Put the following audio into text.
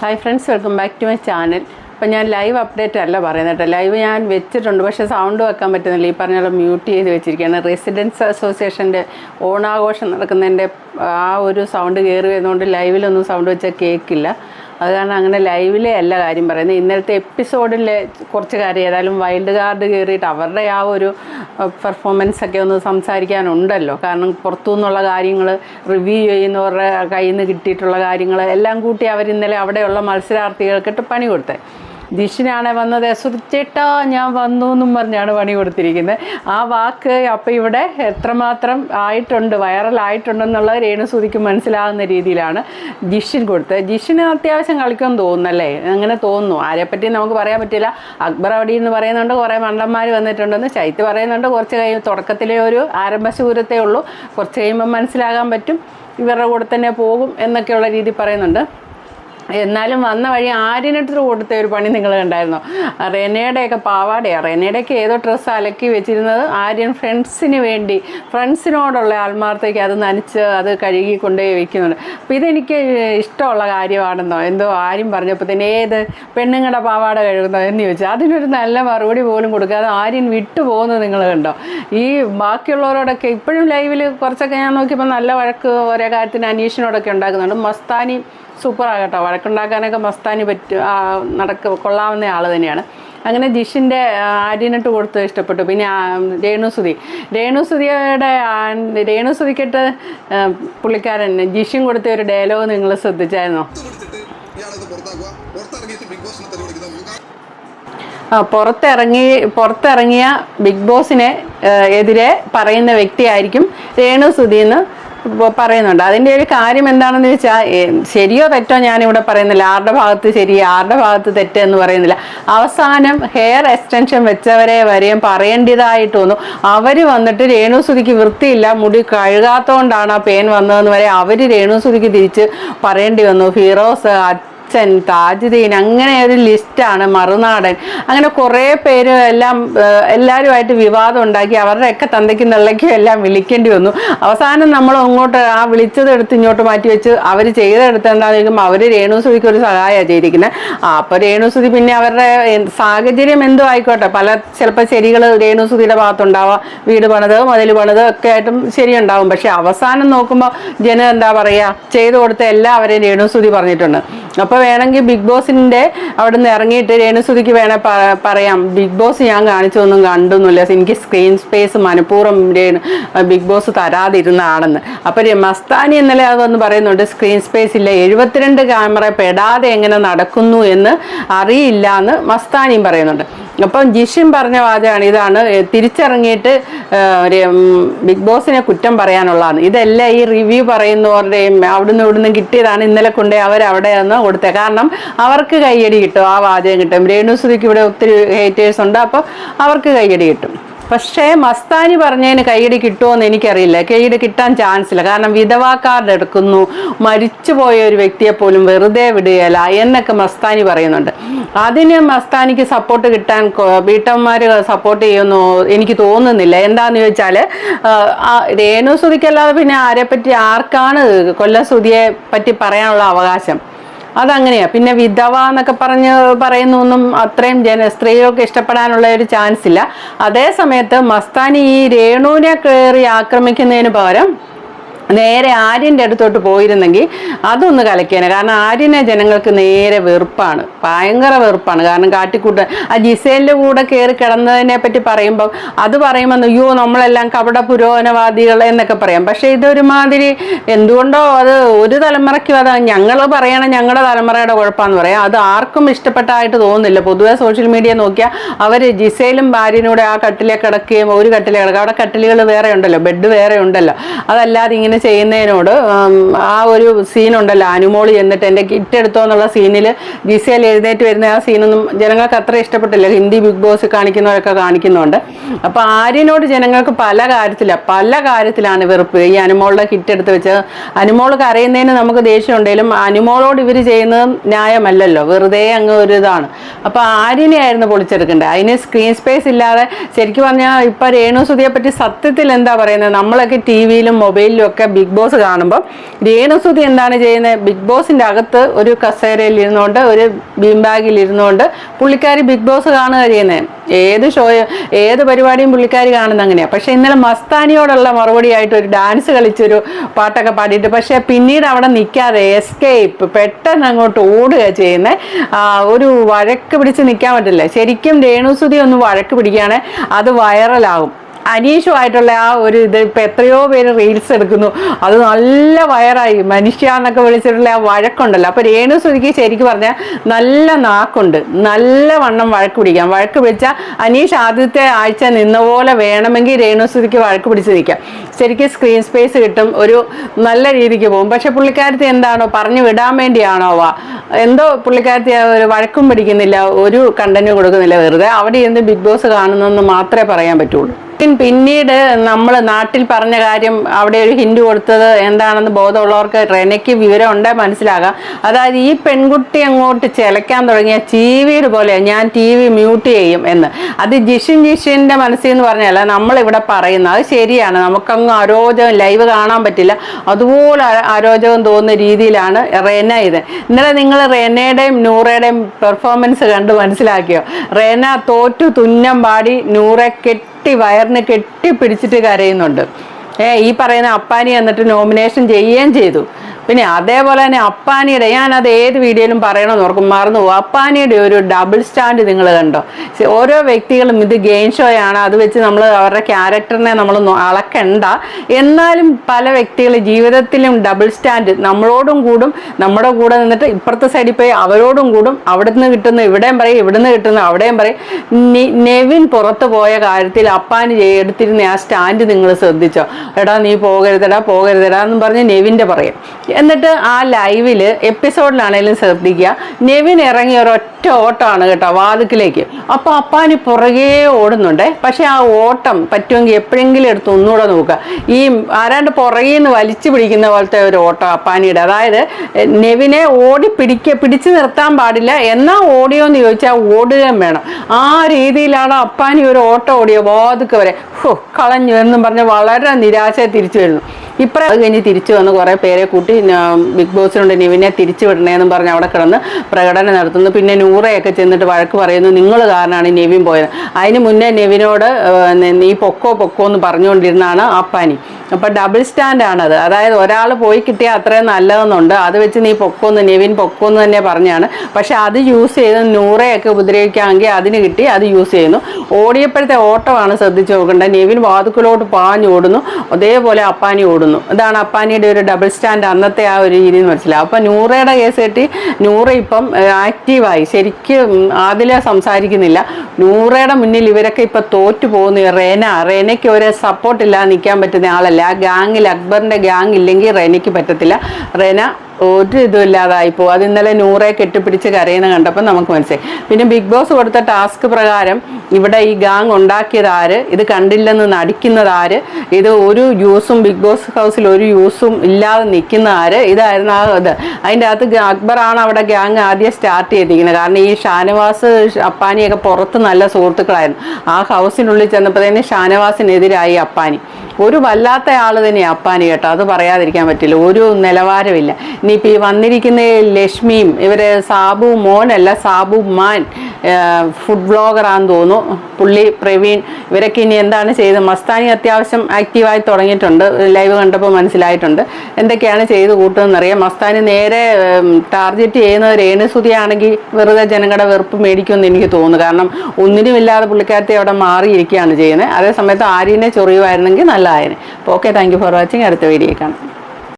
Hi friends welcome back to my channel അപ്പോൾ ഞാൻ live update അല്ല പറയുന്നത് കേട്ടോ. ലൈവ് ഞാൻ വെച്ചിട്ടുണ്ട് പക്ഷേ സൗണ്ട് വെക്കാൻ പറ്റുന്നില്ല. ഈ പറഞ്ഞ മ്യൂട്ട് ചെയ്ത് വെച്ചിരിക്കുകയാണ്. റെസിഡൻസ് അസോസിയേഷന്റെ ഓണാഘോഷം നടക്കുന്നതിന്റെ ആ ഒരു സൗണ്ട് കയറി വരുന്നതുകൊണ്ട് ലൈവിലൊന്നും സൗണ്ട് വെച്ചാൽ കേൾക്കില്ല അത് കാരണം അങ്ങനെ ലൈവിലെ അല്ല കാര്യം പറയുന്നത്. ഇന്നലത്തെ എപ്പിസോഡിലെ കുറച്ച് കാര്യം ഏതായാലും വൈൽഡ് കാർഡ് കയറിയിട്ട് അവരുടെ ആ ഒരു പെർഫോമൻസ് ഒക്കെ ഒന്ന് സംസാരിക്കാനുണ്ടല്ലോ. കാരണം പുറത്തു നിന്നുള്ള കാര്യങ്ങൾ റിവ്യൂ ചെയ്യുന്നവരുടെ കയ്യിൽ നിന്ന് കിട്ടിയിട്ടുള്ള കാര്യങ്ങൾ എല്ലാം കൂട്ടി അവർ ഇന്നലെ അവിടെയുള്ള മത്സരാർത്ഥികൾക്കിട്ട് പണി കൊടുത്തത് ജിഷിനാണ് വന്നത്. സുചേട്ടാ ഞാൻ വന്നു എന്നും പറഞ്ഞാണ് പണി കൊടുത്തിരിക്കുന്നത്. ആ വാക്ക് അപ്പം ഇവിടെ എത്രമാത്രം ആയിട്ടുണ്ട് വൈറലായിട്ടുണ്ടെന്നുള്ള രേണുസുതിക്ക് മനസ്സിലാകുന്ന രീതിയിലാണ് ജിഷിൻ കൊടുത്തത്. ജിഷിന് അത്യാവശ്യം കളിക്കുമെന്ന് തോന്നുന്നല്ലേ? അങ്ങനെ തോന്നുന്നു. ആരെപ്പറ്റി നമുക്ക് പറയാൻ പറ്റില്ല. അക്ബർ അവിടെ എന്ന് പറയുന്നുണ്ട് കുറേ മണ്ടന്മാർ വന്നിട്ടുണ്ടെന്ന്. ചൈത്ത് പറയുന്നുണ്ട് കുറച്ച് കഴിയും തുടക്കത്തിലെ ഒരു ആരംഭശൂരത്തേ ഉള്ളൂ. കുറച്ച് കഴിയുമ്പോൾ മനസ്സിലാകാൻ പറ്റും. ഇവരുടെ കൂടെ തന്നെ പോകും എന്നൊക്കെയുള്ള രീതി പറയുന്നുണ്ട്. എന്നാലും വന്ന വഴി ആര്യനടുത്ത് കൊടുത്ത ഒരു പണി നിങ്ങൾ കണ്ടായിരുന്നോ? റെനയുടെയൊക്കെ പാവാടയാണ് റെനയുടെയൊക്കെ ഏതോ ഡ്രസ്സ് അലക്കി വെച്ചിരുന്നത് ആര്യൻ ഫ്രണ്ട്സിന് വേണ്ടി ഫ്രണ്ട്സിനോടുള്ള ആത്മാർത്ഥയ്ക്ക് അത് നനച്ച് അത് കഴുകി കൊണ്ടുപോയി വെക്കുന്നുണ്ട്. അപ്പോൾ ഇതെനിക്ക് ഇഷ്ടമുള്ള കാര്യമാണെന്നോ? എന്തോ ആര്യം പറഞ്ഞപ്പോൾ തന്നെ ഏത് പെണ്ണുങ്ങളുടെ പാവാട കഴുകുന്നോ എന്ന് ചോദിച്ചു. അതിനൊരു നല്ല മറുപടി പോലും കൊടുക്കാതെ ആര്യൻ വിട്ടു പോകുന്നത് നിങ്ങൾ കണ്ടോ? ഈ ബാക്കിയുള്ളവരോടൊക്കെ ഇപ്പോഴും ലൈവിൽ കുറച്ചൊക്കെ ഞാൻ നോക്കിയപ്പോൾ നല്ല വഴക്ക് ഓരോ കാര്യത്തിന് അനീഷിനോടൊക്കെ ഉണ്ടാക്കുന്നുണ്ട്. മസ്താനി സൂപ്പറാകട്ടോ. വഴക്കുണ്ടാക്കാനൊക്കെ മസ്താനി പറ്റും നടക്ക കൊള്ളാവുന്ന ആൾ തന്നെയാണ്. അങ്ങനെ ജിഷിന്റെ ആര്യനിട്ട് കൊടുത്ത് ഇഷ്ടപ്പെട്ടു. പിന്നെ രേണുസുതി. രേണുസുതിയുടെ രേണുസുതിക്കിട്ട് പുള്ളിക്കാരൻ ജിഷിൻ കൊടുത്ത ഒരു ഡയലോഗ് നിങ്ങൾ ശ്രദ്ധിച്ചായിരുന്നോ? പുറത്തിറങ്ങി പുറത്തിറങ്ങിയ ബിഗ് ബോസിനെ എതിരെ പറയുന്ന വ്യക്തിയായിരിക്കും രേണു എന്ന് പറയുന്നുണ്ട്. അതിന്റെ ഒരു കാര്യം എന്താണെന്ന് വെച്ചാൽ ശരിയോ തെറ്റോ ഞാനിവിടെ പറയുന്നില്ല. ആരുടെ ഭാഗത്ത് ശരി ആരുടെ ഭാഗത്ത് തെറ്റ് എന്ന് പറയുന്നില്ല. അവസാനം ഹെയർ എക്സ്റ്റൻഷൻ വെച്ചവരെ വരെയും പറയേണ്ടതായിട്ട് തോന്നും അവർ വന്നിട്ട് രേണുസുതിക്ക് വൃത്തിയില്ല മുടി കഴുകാത്തതുകൊണ്ടാണ് ആ പേൻ വന്നതെന്ന് വരെ അവർ രേണുസുതിക്ക് തിരിച്ച് പറയേണ്ടി വന്നു. ഫിറോസ് അച്ഛൻ താജുദ്ദീൻ അങ്ങനെ ഒരു ലിസ്റ്റാണ് മറുനാടൻ. അങ്ങനെ കുറേ പേര് എല്ലാം എല്ലാവരുമായിട്ട് വിവാദം ഉണ്ടാക്കി അവരുടെയൊക്കെ തന്തയ്ക്കും തള്ളയ്ക്കും എല്ലാം വിളിക്കേണ്ടി വന്നു. അവസാനം നമ്മൾ അങ്ങോട്ട് ആ വിളിച്ചത് എടുത്ത് ഇങ്ങോട്ട് മാറ്റി വെച്ച് അവർ ചെയ്തെടുത്ത് എന്താണെന്ന് ചോദിക്കുമ്പോൾ അവർ രേണുസുതിക്ക് ഒരു സഹായമാണ് ചെയ്തിരിക്കുന്നത്. അപ്പോൾ രേണുസുതി പിന്നെ അവരുടെ സാഹചര്യം എന്തോ ആയിക്കോട്ടെ. പല ചിലപ്പോൾ ശരികൾ രേണുസുതിയുടെ ഭാഗത്തുണ്ടാവാം. വീട് പണിത് മതിൽ പണിത് ഒക്കെ ആയിട്ടും ശരിയുണ്ടാവും. പക്ഷെ അവസാനം നോക്കുമ്പോൾ ജനം എന്താ പറയുക ചെയ്തു കൊടുത്ത എല്ലാവരെയും രേണുസുതി പറഞ്ഞിട്ടുണ്ട്. അപ്പോൾ വേണമെങ്കിൽ ബിഗ് ബോസിന്റെ അവിടെ നിന്ന് ഇറങ്ങിയിട്ട് രേണുസുതിക്ക് വേണേൽ പറയാം. ബിഗ് ബോസ് ഞാൻ കാണിച്ചൊന്നും കണ്ടൊന്നുമില്ല. എനിക്ക് സ്ക്രീൻ സ്പേസ് മനഃപൂർവം രേണു ബിഗ് ബോസ് തരാതിരുന്നതാണെന്ന്. അപ്പോൾ മസ്താനി ഇന്നലെ അതൊന്ന് പറയുന്നുണ്ട് സ്ക്രീൻ സ്പേസ് ഇല്ല. എഴുപത്തിരണ്ട് ക്യാമറ പെടാതെ എങ്ങനെ നടക്കുന്നു എന്ന് അറിയില്ല എന്ന് മസ്താനിയും പറയുന്നുണ്ട്. അപ്പം ജിഷിൻ പറഞ്ഞ വാചകമാണ് ഇതാണ് തിരിച്ചിറങ്ങിയിട്ട് ഒരു, ബിഗ് ബോസിനെ കുറ്റം പറയാനുള്ളതാണ്. ഇതെല്ലാം ഈ റിവ്യൂ പറയുന്നവരുടെയും അവിടുന്ന് ഇവിടുന്ന് കിട്ടിയതാണ് ഇന്നലെ കൊണ്ടേ അവർ അവിടെ നിന്ന് കൊടുത്തത് കാരണം അവർക്ക് കയ്യടി കിട്ടും ആ വാചകം കിട്ടും. രേണുസുതിക്ക് ഇവിടെ ഒത്തിരി ഹേറ്റേഴ്സ് ഉണ്ട് അപ്പോൾ അവർക്ക് കയ്യടി കിട്ടും. പക്ഷേ മസ്താനി പറഞ്ഞതിന് കൈയടി കിട്ടുമോ എന്ന് എനിക്കറിയില്ല. കൈയടി കിട്ടാൻ ചാൻസ് ഇല്ല. കാരണം വിധവാ കാർഡ് എടുക്കുന്നു മരിച്ചുപോയ ഒരു വ്യക്തിയെ പോലും വെറുതെ വിടുകയല്ല എന്നൊക്കെ മസ്താനി പറയുന്നുണ്ട്. അതിന് മസ്താനിക്ക് സപ്പോർട്ട് കിട്ടാൻ വീട്ടമ്മമാർ സപ്പോർട്ട് ചെയ്യുമെന്നോ എനിക്ക് തോന്നുന്നില്ല. എന്താണെന്ന് ചോദിച്ചാൽ രേണുസുതിക്കല്ലാതെ പിന്നെ ആരെപ്പറ്റി ആർക്കാണ് കൊല്ലസുതിയെ പറ്റി പറയാനുള്ള അവകാശം? അതങ്ങനെയാ. പിന്നെ വിധവ എന്നൊക്കെ പറഞ്ഞ് പറയുന്നൊന്നും അത്രയും ജന സ്ത്രീകൾക്ക് ഇഷ്ടപ്പെടാനുള്ള ഒരു ചാൻസ് ഇല്ല. അതേ സമയത്ത് മസ്താനി ഈ രേണുവിനെ കയറി ആക്രമിക്കുന്നതിന് പകരം നേരെ ആര്യന്റെ അടുത്തോട്ട് പോയിരുന്നെങ്കിൽ അതൊന്ന് കലക്കിയേനെ. കാരണം ആര്യനെ ജനങ്ങൾക്ക് നേരെ വെറുപ്പാണ്. ഭയങ്കര വെറുപ്പാണ്. കാരണം കാട്ടിക്കൂട്ട ആ ജിസേലിന്റെ കൂടെ കയറി കിടന്നതിനെ പറ്റി പറയുമ്പം അത് പറയുമ്പോൾ അയ്യോ നമ്മളെല്ലാം കപട പുരോഗമനവാദികൾ എന്നൊക്കെ പറയാം. പക്ഷേ ഇതൊരുമാതിരി എന്തുകൊണ്ടോ അത് ഒരു തലമുറയ്ക്കും അത് ഞങ്ങൾ പറയണം ഞങ്ങളുടെ തലമുറയുടെ കുഴപ്പമെന്ന് പറയാം. അത് ആർക്കും ഇഷ്ടപ്പെട്ടായിട്ട് തോന്നുന്നില്ല. പൊതുവേ സോഷ്യൽ മീഡിയ നോക്കിയാൽ അവർ ജിസേലും ഭാര്യനൂടെ ആ കട്ടിലെ കിടക്കുകയും ഒരു കട്ടിലെ കിടക്കുക അവിടെ കട്ടിലുകൾ വേറെ ഉണ്ടല്ലോ ബെഡ് വേറെ ഉണ്ടല്ലോ. അതല്ലാതെ ഇങ്ങനെ ചെയ്യുന്നതിനോട് ആ ഒരു സീനുണ്ടല്ലോ അനുമോളി എന്നിട്ട് എന്റെ കിറ്റ് എടുത്തോ എന്നുള്ള സീനിൽ ജിസേൽ എഴുന്നേറ്റ് വരുന്ന ആ സീനൊന്നും ജനങ്ങൾക്ക് അത്ര ഇഷ്ടപ്പെട്ടില്ല. ഹിന്ദി ബിഗ് ബോസ് കാണിക്കുന്നവരൊക്കെ കാണിക്കുന്നുണ്ട്. അപ്പോൾ ആര്യനോട് ജനങ്ങൾക്ക് പല കാര്യത്തില പല കാര്യത്തിലാണ് വെറുപ്പ്. ഈ അനുമോളുടെ കിറ്റ് എടുത്ത് വെച്ച് അനുമോൾ കരയുന്നതിന് നമുക്ക് ദേഷ്യം ഉണ്ടെങ്കിലും അനുമോളോട് ഇവർ ചെയ്യുന്നത് ന്യായമല്ലല്ലോ. വെറുതെ അങ്ങ് ഒരു ഇതാണ്. അപ്പോൾ ആര്യനെയായിരുന്നു പൊളിച്ചെടുക്കേണ്ടത്. അതിന് സ്ക്രീൻ സ്പേസ് ഇല്ലാതെ ശരിക്കും പറഞ്ഞാൽ ഇപ്പം രേണു സുധിയെ പറ്റി സത്യത്തിൽ എന്താ പറയുന്നത്? നമ്മളൊക്കെ ടി വിയിലും മൊബൈലിലും ഒക്കെ ബിഗ് ബോസ് കാണുമ്പോൾ രേണുസുതി എന്താണ് ചെയ്യുന്നത്? ബിഗ് ബോസിന്റെ അകത്ത് ഒരു കസേരയിൽ ഇരുന്നുകൊണ്ട് ഒരു ബീം ബാഗിൽ ഇരുന്നുകൊണ്ട് പുള്ളിക്കാരി ബിഗ് ബോസ് കാണുക ചെയ്യുന്നത് ഏത് ഷോ ഏത് പരിപാടിയും പുള്ളിക്കാരി കാണുന്ന അങ്ങനെയാണ് പക്ഷേ ഇന്നലെ മസ്താനിയോടുള്ള മറുപടിയായിട്ട് ഒരു ഡാൻസ് കളിച്ചൊരു പാട്ടൊക്കെ പാടിയിട്ട് പക്ഷേ പിന്നീട് അവിടെ നിൽക്കാതെ എസ്കേപ്പ് പെട്ടെന്ന് അങ്ങോട്ട് ഓടുക ചെയ്യുന്നത് ഒരു വഴക്ക് പിടിച്ച് നിൽക്കാൻ പറ്റില്ല. ശരിക്കും രേണുസുതി ഒന്ന് വഴക്ക് പിടിക്കുകയാണെങ്കിൽ അത് വൈറലാകും. അനീഷുമായിട്ടുള്ള ആ ഒരു ഇത് ഇപ്പം എത്രയോ പേര് റീൽസ് എടുക്കുന്നു. അത് നല്ല വയറായി മനുഷ്യ എന്നൊക്കെ വിളിച്ചിട്ടുള്ള ആ വഴക്കുണ്ടല്ലോ. അപ്പോൾ രേണു സുതിക്ക് ശരിക്കും പറഞ്ഞാൽ നല്ല നാക്കുണ്ട്. നല്ല വണ്ണം വഴക്ക് പിടിക്കാം. വഴക്ക് പിടിച്ചാൽ അനീഷ് ആദ്യത്തെ ആഴ്ച നിന്ന പോലെ വേണമെങ്കിൽ രേണു സുതിക്ക് വഴക്ക് പിടിച്ച് നിൽക്കാം. ശരിക്കും സ്ക്രീൻ സ്പേസ് കിട്ടും. ഒരു നല്ല രീതിക്ക് പോകും. പക്ഷെ പുള്ളിക്കാരത്തി എന്താണോ? പറഞ്ഞു വിടാൻ വേണ്ടിയാണോ വാ. എന്തോ പുള്ളിക്കാരത്തി ഒരു വഴക്കും പിടിക്കുന്നില്ല. ഒരു കണ്ടന്റ് കൊടുക്കുന്നില്ല വെറുതെ. അവിടെ ഇരുന്ന് ബിഗ് ബോസ് കാണുന്നെന്ന് മാത്രമേ പറയാൻ പറ്റുള്ളൂ. പിന്നീട് നമ്മൾ നാട്ടിൽ പറഞ്ഞ കാര്യം അവിടെ ഒരു ഹിന്റ് കൊടുത്തത് എന്താണെന്ന് ബോധമുള്ളവർക്ക് റെനയ്ക്ക് വിവരം ഉണ്ടേ മനസ്സിലാകാം. അതായത് ഈ പെൺകുട്ടി അങ്ങോട്ട് ചിലക്കാൻ തുടങ്ങിയ ടി വിയുടെ പോലെ ഞാൻ ടി വി മ്യൂട്ട് ചെയ്യും എന്ന്. അത് ജിഷിൻ ജിഷിന്റെ മനസ്സിൽ എന്ന് പറഞ്ഞല്ല നമ്മളിവിടെ പറയുന്നത്. അത് ശരിയാണ്. നമുക്കങ്ങ് അരോചകം ലൈവ് കാണാൻ പറ്റില്ല. അതുപോലെ അരോചകം തോന്നുന്ന രീതിയിലാണ് റെന ഇത്. ഇന്നലെ നിങ്ങൾ റെനയുടെയും നൂറയുടെയും പെർഫോമൻസ് കണ്ട് മനസ്സിലാക്കിയോ? റെന തോറ്റു തുന്നം പാടി നൂറെ കെട്ടി വയറിന് കെട്ടി പിടിച്ചിട്ട് കരയുന്നുണ്ട്. ഏ ഈ പറയുന്ന അപ്പാനി എന്നിട്ട് നോമിനേഷൻ ചെയ്യുകയും ചെയ്തു. പിന്നെ അതേപോലെ തന്നെ അപ്പാനിയുടെ അത് ഏത് വീഡിയോയിലും പറയണമെന്ന് ഓർക്കും മറന്നു പോകും. അപ്പാനിയുടെ ഒരു ഡബിൾ സ്റ്റാൻഡ് നിങ്ങൾ കണ്ടോ? ഓരോ വ്യക്തികളും ഇത് ഗെയിം ഷോയാണ് അത് വെച്ച് നമ്മൾ അവരുടെ ക്യാരക്ടറിനെ നമ്മൾ അളക്കണ്ട. എന്നാലും പല വ്യക്തികൾ ജീവിതത്തിലും ഡബിൾ സ്റ്റാൻഡ് നമ്മളോടും കൂടും നമ്മുടെ കൂടെ നിന്നിട്ട് ഇപ്പുറത്തെ സൈഡിൽ പോയി അവരോടും കൂടും അവിടുന്ന് കിട്ടുന്ന ഇവിടെയും പറയും ഇവിടുന്ന് കിട്ടുന്ന അവിടെയും പറയും. നെവിൻ പുറത്തു പോയ കാര്യത്തിൽ അപ്പാനി എടുത്തിരുന്ന ആ സ്റ്റാൻഡ് നിങ്ങൾ ശ്രദ്ധിച്ചോ? എടാ നീ പോകരുതെടാ പോകരുതെടാ എന്ന് പറഞ്ഞ് നെവിന്റെ പറയും. എന്നിട്ട് ആ ലൈവിൽ എപ്പിസോഡിലാണേലും ശ്രദ്ധിക്കുക. നെവിൻ ഇറങ്ങി ഒരൊറ്റ ഓട്ടമാണ് കേട്ടോ വാതുക്കിലേക്ക്. അപ്പോൾ അപ്പാന് പുറകെ ഓടുന്നുണ്ട്. പക്ഷെ ആ ഓട്ടം പറ്റുമെങ്കിൽ എപ്പോഴെങ്കിലും എടുത്ത് ഒന്നുകൂടെ നോക്കുക. ഈ ആരാണ്ട് പുറകിൽ നിന്ന് വലിച്ചു പിടിക്കുന്ന പോലത്തെ ഒരു ഓട്ടം അപ്പാനിയുടെ. അതായത് നെവിനെ ഓടി പിടിക്ക പിടിച്ചു നിർത്താൻ പാടില്ല. എന്നാൽ ഓടിയോ എന്ന് ചോദിച്ചാൽ ഓടുകയും വേണം. ആ രീതിയിലാണ് അപ്പാനി ഒരു ഓട്ടം ഓടിയോ വാതുക്ക് വരെ. ഹോ കളഞ്ഞു എന്നും പറഞ്ഞ് വളരെ നിരാശ തിരിച്ചു വരുന്നു. ഇപ്പറ അത് കഴിഞ്ഞ് തിരിച്ചു വന്ന് കുറേ പേരെ കൂട്ടി ബിഗ് ബോസിനുണ്ട് നിവിനെ തിരിച്ചു വിടണേന്നും പറഞ്ഞ് അവിടെ കിടന്ന് പ്രകടനം നടത്തുന്നു. പിന്നെ നൂറയൊക്കെ ചെന്നിട്ട് വഴക്ക് പറയുന്നു നിങ്ങൾ കാരണമാണ് നെവിൻ പോയത്. അതിന് മുന്നേ നെവിനോട് നീ പൊക്കോ പൊക്കോ എന്ന് പറഞ്ഞുകൊണ്ടിരുന്നാണ് അപ്പാനി അപ്പം ഡബിൾ സ്റ്റാൻഡാണത് അതായത് ഒരാൾ പോയി കിട്ടിയാൽ അത്രയും നല്ലതെന്നുണ്ട്. അത് വെച്ച് നീ പൊക്കോന്ന് നെവിൻ പൊക്കോന്ന് തന്നെ പറഞ്ഞാണ്. പക്ഷെ അത് യൂസ് ചെയ്ത് നൂറയൊക്കെ ഉപദ്രവിക്കാമെങ്കിൽ അതിന് കിട്ടി അത് യൂസ് ചെയ്യുന്നു. ഓടിയപ്പോഴത്തെ ഓട്ടമാണ് ശ്രദ്ധിച്ച് നോക്കേണ്ടത്. നെവിൻ വാതുക്കളോട്ട് പാഞ്ഞ് ഓടുന്നു. അതേപോലെ അപ്പാനി ഓടുന്നു. ഇതാണ് അപ്പാനിയുടെ ഒരു ഡബിൾ സ്റ്റാൻഡ് അന്നത്തെ ആ ഒരു രീതി മനസ്സിലാവും അപ്പം നൂറയുടെ കേസ് കെട്ടി. നൂറ ഇപ്പം ആക്റ്റീവായി ശരിക്കും അതിലെ സംസാരിക്കുന്നില്ല. നൂറയുടെ മുന്നിൽ ഇവരൊക്കെ ഇപ്പം തോറ്റു പോകുന്നു. റേന. റേനയ്ക്ക് ഒരു സപ്പോർട്ടില്ലാതെ നിൽക്കാൻ പറ്റുന്ന ആളല്ല. ആ ഗാങ്ങിൽ അക്ബറിന്റെ ഗാങ് ഇല്ലെങ്കിൽ റെനയ്ക്ക് പറ്റത്തില്ല. റേന ഒരു ഇതും ഇല്ലാതായി പോകും അത് ഇന്നലെ നൂറെ കെട്ടിപ്പിടിച്ച് കരയുന്ന കണ്ടപ്പോൾ നമുക്ക് മനസ്സിലായി. പിന്നെ ബിഗ് ബോസ് കൊടുത്ത ടാസ്ക് പ്രകാരം ഇവിടെ ഈ ഗാങ് ഉണ്ടാക്കിയത് ആര്? ഇത് കണ്ടില്ലെന്ന് നടിക്കുന്നത് ആര്? ഇത് ഒരു യൂസും ബിഗ് ബോസ് ഹൗസിൽ ഒരു യൂസും ഇല്ലാതെ നിൽക്കുന്ന ആര്? ഇതായിരുന്നു ആ ഇത്. അതിന്റെ അകത്ത് അക്ബറാണ് അവിടെ ഗ്യാങ് ആദ്യം സ്റ്റാർട്ട് ചെയ്തിരിക്കുന്നത്. കാരണം ഈ ഷാനവാസ് അപ്പാനിയൊക്കെ പുറത്ത് നല്ല സുഹൃത്തുക്കളായിരുന്നു. ആ ഹൗസിനുള്ളിൽ ചെന്നപ്പോഴത്തേന് ഷാനവാസിനെതിരായി അപ്പാനി. ഒരു വല്ലാത്ത ആൾ തന്നെയാണ് അപ്പാനി കേട്ടോ. അത് പറയാതിരിക്കാൻ പറ്റില്ല. ഒരു നിലവാരമില്ല. ഇനിയിപ്പോൾ ഈ വന്നിരിക്കുന്ന ലക്ഷ്മിയും ഇവർ സാബു മോനല്ല സാബു മാൻ ഫുഡ് ബ്ലോഗറാന്ന് തോന്നുന്നു. പുള്ളി പ്രവീൺ ഇവരൊക്കെ ഇനി എന്താണ് ചെയ്തത്? മസ്താനി അത്യാവശ്യം ആക്റ്റീവായി തുടങ്ങിയിട്ടുണ്ട്. ലൈവ് കണ്ടപ്പോൾ മനസ്സിലായിട്ടുണ്ട്. എന്തൊക്കെയാണ് ചെയ്ത് കൂട്ടുമെന്നറിയാം മസ്താനി നേരെ ടാർഗറ്റ് ചെയ്യുന്ന രേണുസുതിയാണെങ്കിൽ വെറുതെ ജനങ്ങളുടെ വെറുപ്പ് മേടിക്കുമെന്ന് എനിക്ക് തോന്നുന്നു. കാരണം ഒന്നിനുമില്ലാതെ പുള്ളിക്കാരത്തെ അവിടെ മാറിയിരിക്കുകയാണ് ചെയ്യുന്നത്. അതേസമയത്ത് ആര്യനെ ചൊറിയുമായിരുന്നെങ്കിൽ നല്ലതായിരുന്നു. അപ്പോൾ okay thank you for watching അടുത്ത വീഡിയോ കാണാം.